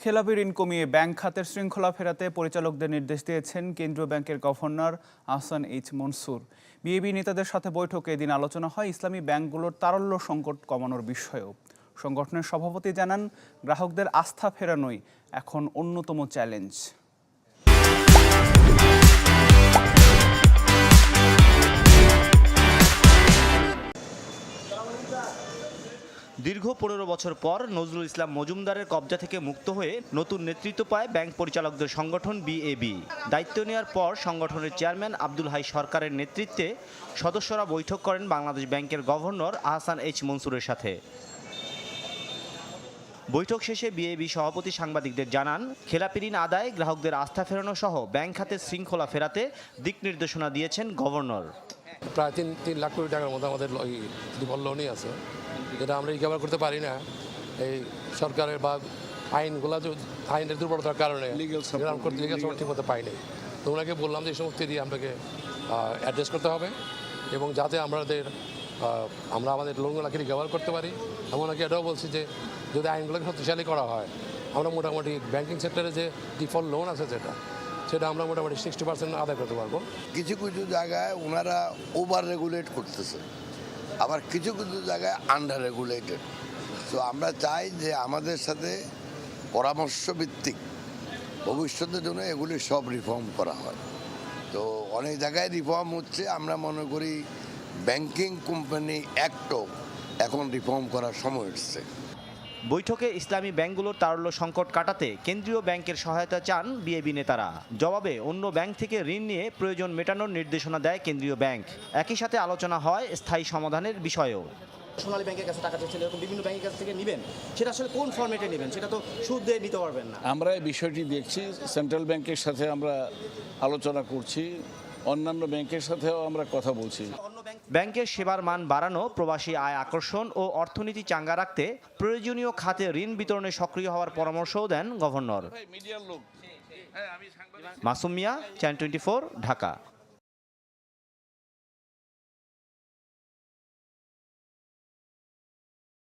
খেলাপি ঋণ কমিয়ে ব্যাংক খাতের শৃঙ্খলা ফেরাতে পরিচালকদের নির্দেশ দিয়েছেন কেন্দ্রীয় ব্যাংকের governor Ahsan H Mansur. BAB নেতাদের সাথে বৈঠকে এদিন আলোচনা হয় ইসলামী ব্যাংকগুলোর তারল্য সংকট কমানোর বিষয়েও। সংগঠনের সভাপতি জানান, গ্রাহকদের আস্থা ফেরানোই এখন অন্যতম চ্যালেঞ্জ। দীর্ঘ পনেরো বছর পর নজরুল ইসলাম মজুমদারের কবজা থেকে মুক্ত হয়ে নতুন নেতৃত্ব পায় ব্যাংক পরিচালকদের সংগঠন বিএবি দায়িত্ব নেওয়ার পর সংগঠনের চেয়ারম্যান আব্দুল হাই সরকারের নেতৃত্বে সদস্যরা বৈঠক করেন বাংলাদেশ ব্যাংকের গভর্নর আহসান এইচ মনসুরের সাথে। বৈঠক শেষে বিএবি সভাপতি সাংবাদিকদের জানান খেলাপি ঋণ আদায়, গ্রাহকদের আস্থা ফেরানো সহ ব্যাংক খাতের শৃঙ্খলা ফেরাতে দিক নির্দেশনা দিয়েছেন গভর্নর। প্রায় তিন তিন লাখ কোটি টাকার মতো আমাদের ডিফল্ট লোনই আছে। যেটা আমরা রিকভার করতে পারি না। এই সরকারের বা আইনগুলো যে আইনের দুর্বলতার কারণে এরকম করতে লিগাল সাপোর্ট ঠিক মতো পাইনি। তো ওনাকে বললাম যে এই সমস্ত দিয়ে আপনাকে অ্যাড্রেস করতে হবে এবং যাতে আমাদের আমরা আমাদের লোনগুলোকে রিকভার করতে পারি। এবং ওনাকে এটাও বলছি যে যদি আইনগুলোকে শক্তিশালী করা হয় আমরা মোটামুটি ব্যাংকিং সেক্টরে যে ডিফল্ট লোন আছে যেটা সেটা আমরা মোটামুটি সিক্সটি পার্সেন্ট আদায় করতে পারব। কিছু কিছু জায়গায় ওনারা ওভার রেগুলেট করতেছে। আবার কিছু কিছু জায়গায় আন্ডার রেগুলেটেড তো আমরা চাই যে আমাদের সাথে পরামর্শ ভিত্তিক ভবিষ্যতের জন্য এগুলি সব রিফর্ম করা হয়। তো, অনেক জায়গায় রিফর্ম হচ্ছে। আমরা মনে করি ব্যাংকিং কোম্পানি অ্যাক্টও এখন রিফর্ম করার সময় এসছে। বৈঠকে ইসলামী ব্যাংকগুলোর তারল্য সংকট কাটাতে কেন্দ্রীয় ব্যাংকের সহায়তা চান বিএবি নেতারা। জবাবে অন্য ব্যাংক থেকে ঋণ নিয়ে প্রয়োজন মেটানোর নির্দেশনা দেয় কেন্দ্রীয় ব্যাংক। একই সাথে আলোচনা হয় স্থায়ী সমাধানের বিষয়েও। সোনালী ব্যাংকের কাছে টাকা চাচ্ছেন এরকম বিভিন্ন ব্যাংকের কাছ থেকে নেবেন। সেটা আসলে কোন ফরম্যাটে নেবেন? সেটা তো সুদ দিয়ে নিতে পারবেন না। আমরা এই বিষয়টি দেখছি। সেন্ট্রাল ব্যাংকের সাথে আমরা আলোচনা করছি। অন্যান্য ব্যাংকের সাথেও আমরা কথা বলছি। ব্যাংকের সেবার মান বাড়ানো প্রবাসী আয় আকর্ষণ ও অর্থনীতি চাঙ্গা রাখতে প্রয়োজনীয় খাতে ঋণ বিতরণে সক্রিয় হওয়ার পরামর্শও দেন গভর্নর। মাসুমিয়া লোক। Masum Mia channel twenty Dhaka.